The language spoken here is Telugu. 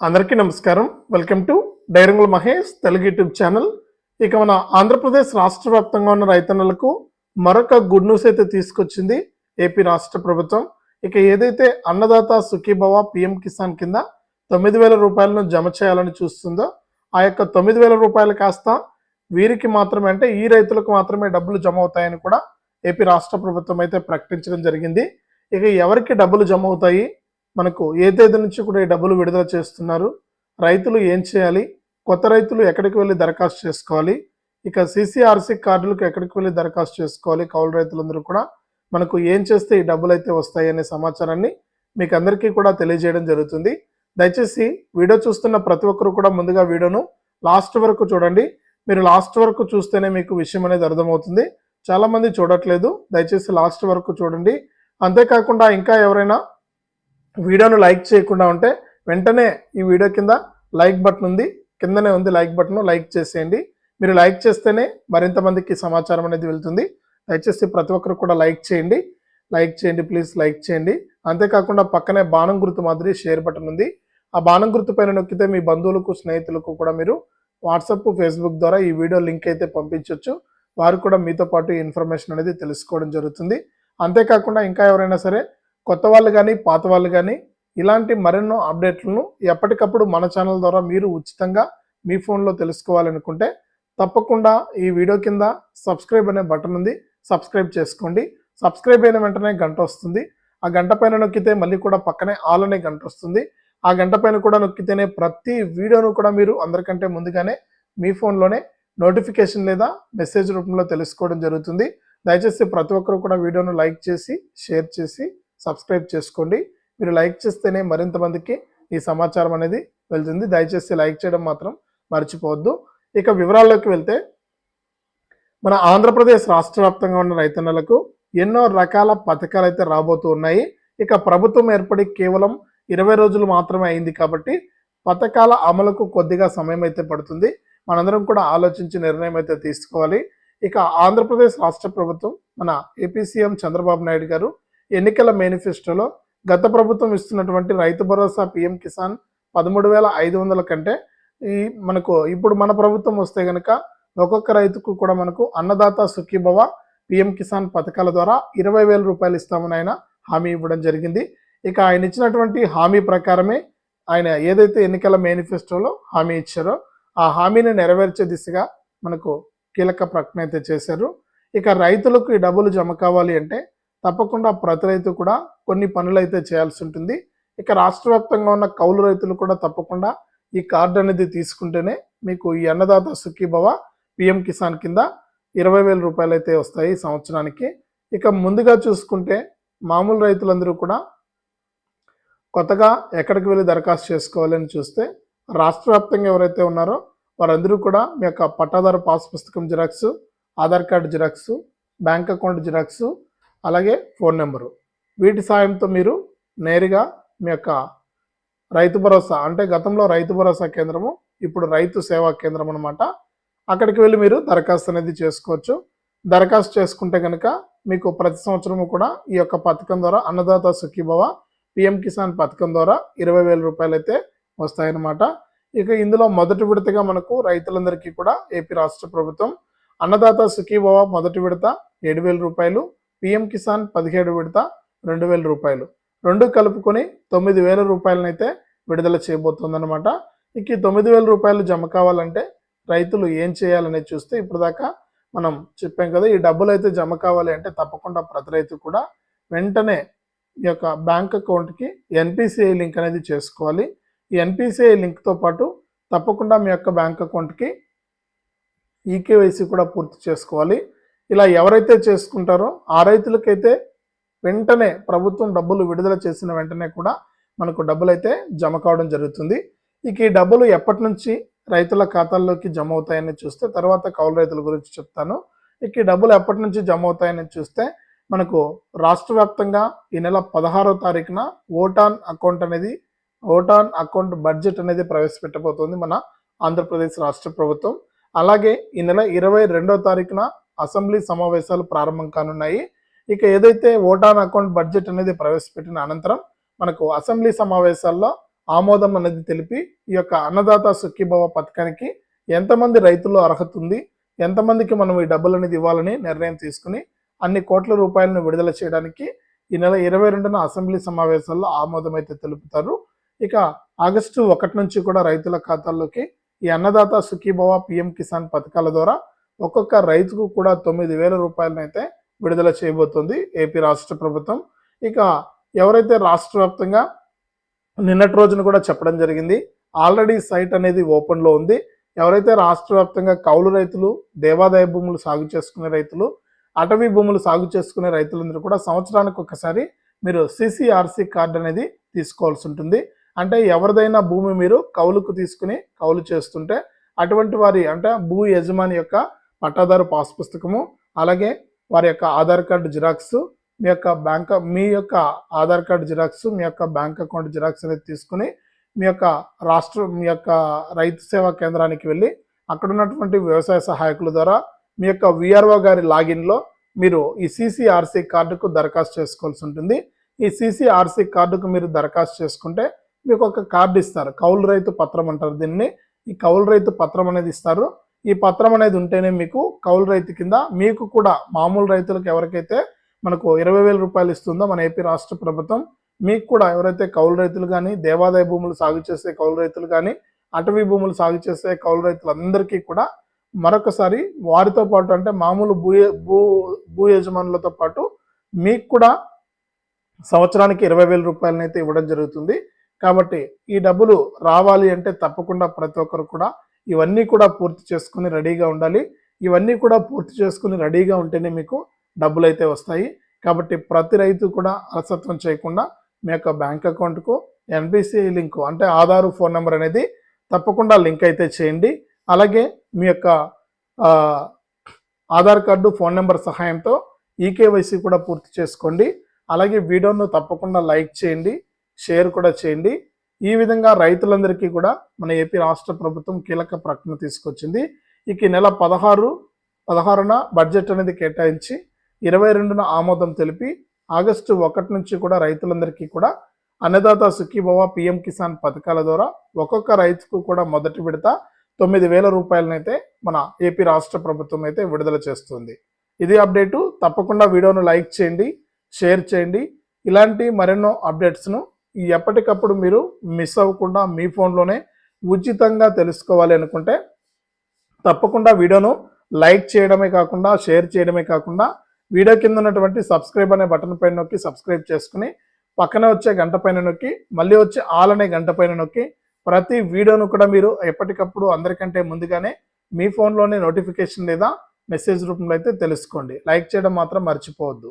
అందరికీ నమస్కారం. వెల్కమ్ టు డైరంగుల మహేష్ తెలుగు యూట్యూబ్ ఛానల్. ఇక మన ఆంధ్రప్రదేశ్ రాష్ట్ర వ్యాప్తంగా ఉన్న రైతన్నలకు మరొక గుడ్ న్యూస్ అయితే తీసుకొచ్చింది ఏపీ రాష్ట్ర ప్రభుత్వం. ఇక ఏదైతే అన్నదాత సుఖీభవ పిఎం కిసాన్ కింద తొమ్మిది వేల రూపాయలను జమ చేయాలని చూస్తుందో ఆ యొక్క తొమ్మిది వేల రూపాయలు కాస్త వీరికి మాత్రమే అంటే ఈ రైతులకు మాత్రమే డబ్బులు జమ అవుతాయని కూడా ఏపీ రాష్ట్ర ప్రభుత్వం అయితే ప్రకటించడం జరిగింది. ఇక ఎవరికి డబ్బులు జమ అవుతాయి? మనకు ఏ తేదీ నుంచి కూడా ఈ డబ్బులు విడుదల చేస్తున్నారు. రైతులు ఏం చేయాలి? కొత్త రైతులు ఎక్కడికి వెళ్ళి దరఖాస్తు చేసుకోవాలి? ఇక సిసిఆర్సి కార్డులకు ఎక్కడికి వెళ్ళి దరఖాస్తు చేసుకోవాలి? కౌలు రైతులందరూ కూడా మనకు ఏం చేస్తే ఈ డబ్బులు అయితే వస్తాయి అనే సమాచారాన్ని మీకు అందరికీ కూడా తెలియజేయడం జరుగుతుంది. దయచేసి వీడియో చూస్తున్న ప్రతి ఒక్కరు కూడా ముందుగా వీడియోను లాస్ట్ వరకు చూడండి. మీరు లాస్ట్ వరకు చూస్తేనే మీకు విషయం అనేది అర్థమవుతుంది. చాలామంది చూడట్లేదు. దయచేసి లాస్ట్ వరకు చూడండి. అంతేకాకుండా ఇంకా ఎవరైనా వీడియోను లైక్ చేయకుండా ఉంటే వెంటనే ఈ వీడియో కింద లైక్ బటన్ ఉంది. కిందనే ఉంది లైక్ బటన్ లైక్ చేసేయండి. మీరు లైక్ చేస్తేనే మరింత మందికి సమాచారం అనేది వెళ్తుంది. దయచేసి ప్రతి ఒక్కరు కూడా లైక్ చేయండి. లైక్ చేయండి ప్లీజ్ లైక్ చేయండి. అంతేకాకుండా పక్కనే బాణం గుర్తు మాదిరి షేర్ బటన్ ఉంది. ఆ బాణం గుర్తు పైన నొక్కితే మీ బంధువులకు స్నేహితులకు కూడా మీరు వాట్సాప్ ఫేస్బుక్ ద్వారా ఈ వీడియో లింక్ అయితే పంపించవచ్చు వారు కూడా మీతో పాటు ఇన్ఫర్మేషన్ అనేది తెలుసుకోవడం జరుగుతుంది. అంతేకాకుండా ఇంకా ఎవరైనా సరే కొత్త వాళ్ళు కానీ పాత వాళ్ళు కానీ ఇలాంటి మరెన్నో అప్డేట్లను ఎప్పటికప్పుడు మన ఛానల్ ద్వారా మీరు ఉచితంగా మీ ఫోన్లో తెలుసుకోవాలనుకుంటే తప్పకుండా ఈ వీడియో కింద సబ్స్క్రైబ్ అనే బటన్ ఉంది. సబ్స్క్రైబ్ చేసుకోండి. సబ్స్క్రైబ్ అయిన వెంటనే గంట వస్తుంది. ఆ గంట పైన నొక్కితే మళ్ళీ కూడా పక్కనే ఆల్ అనే గంట వస్తుంది. ఆ గంట పైన కూడా నొక్కితేనే ప్రతి వీడియోను కూడా మీరు అందరికంటే ముందుగానే మీ ఫోన్లోనే నోటిఫికేషన్ లేదా మెసేజ్ రూపంలో తెలుసుకోవడం జరుగుతుంది. దయచేసి ప్రతి ఒక్కరు కూడా వీడియోను లైక్ చేసి షేర్ చేసి సబ్స్క్రైబ్ చేసుకోండి. మీరు లైక్ చేస్తేనే మరింత మందికి ఈ సమాచారం అనేది వెళ్తుంది. దయచేసి లైక్ చేయడం మాత్రం మర్చిపోవద్దు. ఇక వివరాల్లోకి వెళ్తే మన ఆంధ్రప్రదేశ్ రాష్ట్ర వ్యాప్తంగా ఉన్న రైతన్నలకు ఎన్నో రకాల పథకాలు అయితే రాబోతూ ఉన్నాయి. ఇక ప్రభుత్వం ఏర్పడి కేవలం ఇరవై రోజులు మాత్రమే అయింది కాబట్టి పథకాల అమలుకు కొద్దిగా సమయం అయితే పడుతుంది. మనందరం కూడా ఆలోచించి నిర్ణయం అయితే తీసుకోవాలి. ఇక ఆంధ్రప్రదేశ్ రాష్ట్ర ప్రభుత్వం మన ఏపీ సీఎం చంద్రబాబు నాయుడు గారు ఎన్నికల మేనిఫెస్టోలో గత ప్రభుత్వం ఇస్తున్నటువంటి రైతు భరోసా పిఎం కిసాన్ పదమూడు వేల ఐదు వందల కంటే ఈ మనకు ఇప్పుడు మన ప్రభుత్వం వస్తే కనుక ఒక్కొక్క రైతుకు కూడా మనకు అన్నదాత సుఖీభవ పిఎం కిసాన్ పథకాల ద్వారా ఇరవై వేల రూపాయలు ఇస్తామని ఆయన హామీ ఇవ్వడం జరిగింది. ఇక ఆయన ఇచ్చినటువంటి హామీ ప్రకారమే ఆయన ఏదైతే ఎన్నికల మేనిఫెస్టోలో హామీ ఇచ్చారో ఆ హామీని నెరవేర్చే దిశగా మనకు కీలక ప్రకటన అయితే చేశారు. ఇక రైతులకు ఈ డబ్బులు జమ కావాలి అంటే తప్పకుండా ప్రతి రైతు కూడా కొన్ని పనులు అయితే చేయాల్సి ఉంటుంది. ఇక రాష్ట్ర వ్యాప్తంగా ఉన్న కౌలు రైతులు కూడా తప్పకుండా ఈ కార్డు అనేది తీసుకుంటేనే మీకు ఈ అన్నదాత సుఖీభవ పిఎం కిసాన్ కింద ఇరవై వేల రూపాయలు అయితే వస్తాయి సంవత్సరానికి. ఇక ముందుగా చూసుకుంటే మామూలు రైతులందరూ కూడా కొత్తగా ఎక్కడికి వెళ్ళి దరఖాస్తు చేసుకోవాలని చూస్తే రాష్ట్ర వ్యాప్తంగా ఎవరైతే ఉన్నారో వారందరూ కూడా మీ యొక్క పట్టాదారు పాస్ పుస్తకం xerox Aadhaar card xerox bank account xerox అలాగే ఫోన్ నెంబరు. వీటి సాయంతో మీరు నేరుగా మీ యొక్క రైతు భరోసా అంటే గతంలో రైతు భరోసా కేంద్రము ఇప్పుడు రైతు సేవా కేంద్రం అనమాట అక్కడికి వెళ్ళి మీరు దరఖాస్తు అనేది చేసుకోవచ్చు. దరఖాస్తు చేసుకుంటే కనుక మీకు ప్రతి సంవత్సరము కూడా ఈ యొక్క పథకం ద్వారా అన్నదాత సుఖీభవ పిఎం కిసాన్ పథకం ద్వారా ఇరవై వేల రూపాయలు అయితే వస్తాయన్నమాట. ఇక ఇందులో మొదటి విడతగా మనకు రైతులందరికీ కూడా ఏపీ రాష్ట్ర ప్రభుత్వం అన్నదాత సుఖీభవ మొదటి విడత ఏడు వేల రూపాయలు పిఎం కిసాన్ పదిహేడు విడత రెండు వేల రూపాయలు. రెండు కలుపుకొని తొమ్మిది వేల రూపాయలనైతే విడుదల చేయబోతుందన్నమాట. ఇక ఈ తొమ్మిది వేల రూపాయలు జమ కావాలంటే రైతులు ఏం చేయాలనేది చూస్తే ఇప్పుడు దాకా మనం చెప్పాం కదా ఈ డబ్బులు అయితే జమ కావాలి అంటే తప్పకుండా ప్రతి రైతు కూడా వెంటనే ఈ యొక్క బ్యాంక్ అకౌంట్కి ఎన్పిసిఐ లింక్ అనేది చేసుకోవాలి. ఈ ఎన్పిసిఐ లింక్తో పాటు తప్పకుండా మీ యొక్క బ్యాంక్ అకౌంట్కి ఈకేవైసీ కూడా పూర్తి చేసుకోవాలి. ఇలా ఎవరైతే చేసుకుంటారో ఆ రైతులకైతే వెంటనే ప్రభుత్వం డబ్బులు విడుదల చేసిన వెంటనే కూడా మనకు డబ్బులు అయితే జమ కావడం జరుగుతుంది. ఇక ఈ డబ్బులు ఎప్పటి నుంచి రైతుల ఖాతాల్లోకి జమ అవుతాయని చూస్తే తర్వాత కౌలు రైతుల గురించి చెప్తాను. ఇక ఈ డబ్బులు ఎప్పటి నుంచి జమ అవుతాయని చూస్తే మనకు రాష్ట్ర వ్యాప్తంగా ఈ నెల పదహారో తారీఖున ఓటాన్ అకౌంట్ అనేది ఓటాన్ అకౌంట్ బడ్జెట్ అనేది ప్రవేశపెట్టబోతోంది మన ఆంధ్రప్రదేశ్ రాష్ట్ర ప్రభుత్వం. అలాగే ఈ నెల ఇరవై రెండో తారీఖున అసెంబ్లీ సమావేశాలు ప్రారంభం కానున్నాయి. ఇక ఏదైతే ఓటాన్ అకౌంట్ బడ్జెట్ అనేది ప్రవేశపెట్టిన అనంతరం మనకు అసెంబ్లీ సమావేశాల్లో ఆమోదం అనేది తెలిపి ఈ యొక్క అన్నదాత సుఖీభవ పథకానికి ఎంతమంది రైతులు అర్హత ఉంది ఎంతమందికి మనం ఈ డబ్బులు అనేది ఇవ్వాలని నిర్ణయం తీసుకుని అన్ని కోట్ల రూపాయలను విడుదల చేయడానికి ఈ నెల ఇరవై రెండున అసెంబ్లీ సమావేశాల్లో ఆమోదం అయితే తెలుపుతారు. ఇక ఆగస్టు ఒకటి నుంచి కూడా రైతుల ఖాతాల్లోకి ఈ అన్నదాత సుఖీభవ పిఎం కిసాన్ పథకాల ద్వారా ఒక్కొక్క రైతుకు కూడా తొమ్మిది వేల రూపాయలనైతే విడుదల చేయబోతుంది ఏపీ రాష్ట్ర ప్రభుత్వం. ఇక ఎవరైతే రాష్ట్ర వ్యాప్తంగా నిన్నటి రోజున కూడా చెప్పడం జరిగింది ఆల్రెడీ సైట్ అనేది ఓపెన్లో ఉంది. ఎవరైతే రాష్ట్ర వ్యాప్తంగా కౌలు రైతులు దేవాదాయ భూములు సాగు చేసుకునే రైతులు అటవీ భూములు సాగు చేసుకునే రైతులందరూ కూడా సంవత్సరానికి ఒకసారి మీరు సిసిఆర్సి కార్డు అనేది తీసుకోవాల్సి ఉంటుంది. అంటే ఎవరిదైనా భూమి మీరు కౌలుకు తీసుకుని కౌలు చేస్తుంటే అటువంటి వారి అంటే భూ యజమాని యొక్క పట్టాదారు పాస్ పుస్తకము అలాగే వారి యొక్క ఆధార్ కార్డు జిరాక్స్ మీ యొక్క బ్యాంక్ మీ యొక్క ఆధార్ కార్డు జిరాక్స్ మీ యొక్క బ్యాంక్ అకౌంట్ జిరాక్స్ అనేది తీసుకుని మీ యొక్క రాష్ట్ర మీ యొక్క రైతు సేవా కేంద్రానికి వెళ్ళి అక్కడ ఉన్నటువంటి వ్యవసాయ సహాయకుల ద్వారా మీ యొక్క విఆర్ఓ గారి లాగిన్లో మీరు ఈ సిసిఆర్సి కార్డుకు దరఖాస్తు చేసుకోవాల్సి ఉంటుంది. ఈ సిసిఆర్సి కార్డుకు మీరు దరఖాస్తు చేసుకుంటే మీకు ఒక కార్డు ఇస్తారు. కౌలు రైతు పత్రం అంటారు దీన్ని. ఈ కౌలు రైతు పత్రం అనేది ఇస్తారు. ఈ పత్రం అనేది ఉంటేనే మీకు కౌలు రైతు కింద మీకు కూడా మామూలు రైతులకు ఎవరికైతే మనకు ఇరవై వేల రూపాయలు ఇస్తుందో మన ఏపీ రాష్ట్ర ప్రభుత్వం మీకు కూడా ఎవరైతే కౌలు రైతులు కానీ దేవాదాయ భూములు సాగు చేసే కౌలు రైతులు కానీ అటవీ భూములు సాగు చేసే కౌలు రైతులందరికీ కూడా మరొకసారి వారితో పాటు అంటే మామూలు భూ భూ భూ యజమానులతో పాటు మీకు కూడా సంవత్సరానికి ఇరవై వేల రూపాయలనైతే ఇవ్వడం జరుగుతుంది. కాబట్టి ఈ డబ్బులు రావాలి అంటే తప్పకుండా ప్రతి ఒక్కరు కూడా ఇవన్నీ కూడా పూర్తి చేసుకుని రెడీగా ఉండాలి. ఇవన్నీ కూడా పూర్తి చేసుకుని రెడీగా ఉంటేనే మీకు డబ్బులు అయితే వస్తాయి. కాబట్టి ప్రతి రైతు కూడా అలసత్వం చేయకుండా మీ యొక్క బ్యాంక్ అకౌంట్కు ఎన్పిసి లింక్ అంటే ఆధారు ఫోన్ నెంబర్ అనేది తప్పకుండా లింక్ అయితే చేయండి. అలాగే మీ యొక్క ఆధార్ కార్డు ఫోన్ నెంబర్ సహాయంతో ఈకేవైసీ కూడా పూర్తి చేసుకోండి. అలాగే వీడియోను తప్పకుండా లైక్ చేయండి షేర్ కూడా చేయండి. ఈ విధంగా రైతులందరికీ కూడా మన ఏపీ రాష్ట్ర ప్రభుత్వం కీలక ప్రకటన తీసుకొచ్చింది. ఇక నెల పదహారు పదహారున బడ్జెట్ అనేది కేటాయించి ఇరవై రెండున ఆమోదం తెలిపి ఆగస్టు ఒకటి నుంచి కూడా రైతులందరికీ కూడా అన్నదాత సుఖీభవ పిఎం కిసాన్ పథకాల ద్వారా ఒక్కొక్క రైతుకు కూడా మొదటి విడత తొమ్మిది వేల రూపాయలనైతే మన ఏపీ రాష్ట్ర ప్రభుత్వం అయితే విడుదల చేస్తుంది. ఇది అప్డేటు. తప్పకుండా వీడియోను లైక్ చేయండి షేర్ చేయండి. ఇలాంటి మరెన్నో అప్డేట్స్ను ఎప్పటికప్పుడు మీరు మిస్ అవ్వకుండా మీ ఫోన్లోనే ఉచితంగా తెలుసుకోవాలి అనుకుంటే తప్పకుండా వీడియోను లైక్ చేయడమే కాకుండా షేర్ చేయడమే కాకుండా వీడియో కింద ఉన్నటువంటి సబ్స్క్రైబ్ అనే బటన్ పైన నొక్కి సబ్స్క్రైబ్ చేసుకుని పక్కనే వచ్చే గంట పైన నొక్కి మళ్ళీ వచ్చే ఆల్ అనే గంట పైన నొక్కి ప్రతి వీడియోను కూడా మీరు ఎప్పటికప్పుడు అందరికంటే ముందుగానే మీ ఫోన్లోనే నోటిఫికేషన్ లేదా మెసేజ్ రూపంలో అయితే తెలుసుకోండి. లైక్ చేయడం మాత్రం మర్చిపోవద్దు.